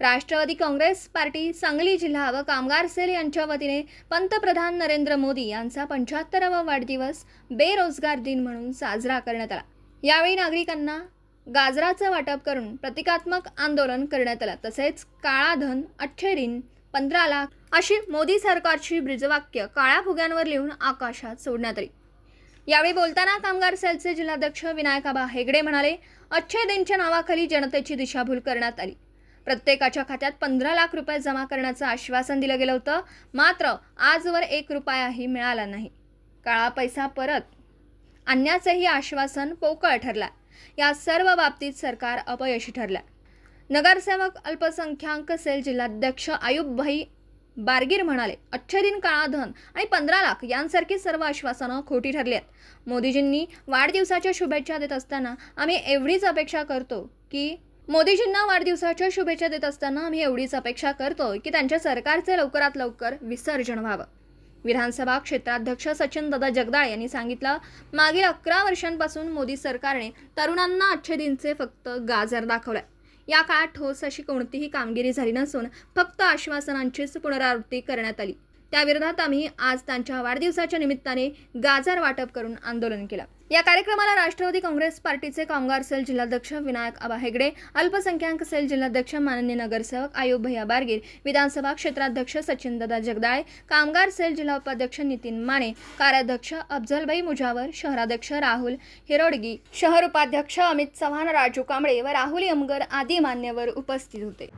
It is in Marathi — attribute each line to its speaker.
Speaker 1: राष्ट्रवादी काँग्रेस पार्टी सांगली जिल्हा व कामगार सेल यांच्या वतीने पंतप्रधान नरेंद्र मोदी यांचा पंच्याहत्तरावा वाढदिवस बेरोजगार दिन म्हणून साजरा करण्यात आला. यावेळी नागरिकांना गाजराचं वाटप करून प्रतिकात्मक आंदोलन करण्यात आलं. तसेच काळा धन अच्छे ऋण पंधरा लाख अशी मोदी सरकारची ब्रिजवाक्य काळ्या फुग्यांवर लिहून आकाशात सोडण्यात आली. यावेळी बोलताना कामगार सेलचे जिल्हाध्यक्ष विनायकाबा हेगडे म्हणाले अच्छे दिनच्या नावाखाली जनतेची दिशाभूल करण्यात आली. प्रत्येकाच्या खात्यात पंधरा लाख रुपये जमा करण्याचं आश्वासन दिलं गेलं होतं. मात्र आजवर एक रुपयाही मिळाला नाही. काळा पैसा परत. आणण्याचंही आश्वासन पोकळ ठरलं या सर्व बाबतीत सरकार अपयशी ठरलं नगरसेवक अल्पसंख्याक सेल जिल्हाध्यक्ष आयुबभाई बारगीर म्हणाले अच्छे काळाधन काळा धन आणि पंधरा लाख यांसारखी सर्व आश्वासनं खोटी ठरली आहेत. मोदीजींनी वाढदिवसाच्या शुभेच्छा देत असताना आम्ही एवढीच अपेक्षा करतो की मोदीजींना वाढदिवसाच्या शुभेच्छा देत असताना आम्ही एवढीच अपेक्षा करतो की त्यांच्या सरकारचे लवकरात लवकर विसर्जन व्हावं. विधानसभा क्षेत्राध्यक्ष सचिन दादा जगदाळ यांनी सांगितलं मागील अकरा वर्षांपासून मोदी सरकारने तरुणांना अच्छे दिनचे फक्त गाजर दाखवलाय. या काळात ठोस अशी कोणतीही कामगिरी झाली नसून फक्त आश्वासनांचीच पुनरावृत्ती करण्यात आली. त्याविरोधात आम्ही आज त्यांच्या वाढदिवसाच्या निमित्ताने गाजर वाटप करून आंदोलन केलं. या कार्यक्रमाला राष्ट्रवादी काँग्रेस पार्टीचे कामगार सेल जिल्हाध्यक्ष विनायक आबा हेगडे अल्पसंख्याक सेल जिल्हाध्यक्ष माननीय नगरसेवक आयुब भैया बारगीर विधानसभा क्षेत्राध्यक्ष सचिनदादा जगदाळे कामगार सेल जिल्हा उपाध्यक्ष नितीन माने कार्याध्यक्ष अफजलबाई मुजावर शहराध्यक्ष राहुल हिरोडगी शहर उपाध्यक्ष अमित चव्हाण राजू कांबळे व राहुल यमगर आदी मान्यवर उपस्थित होते.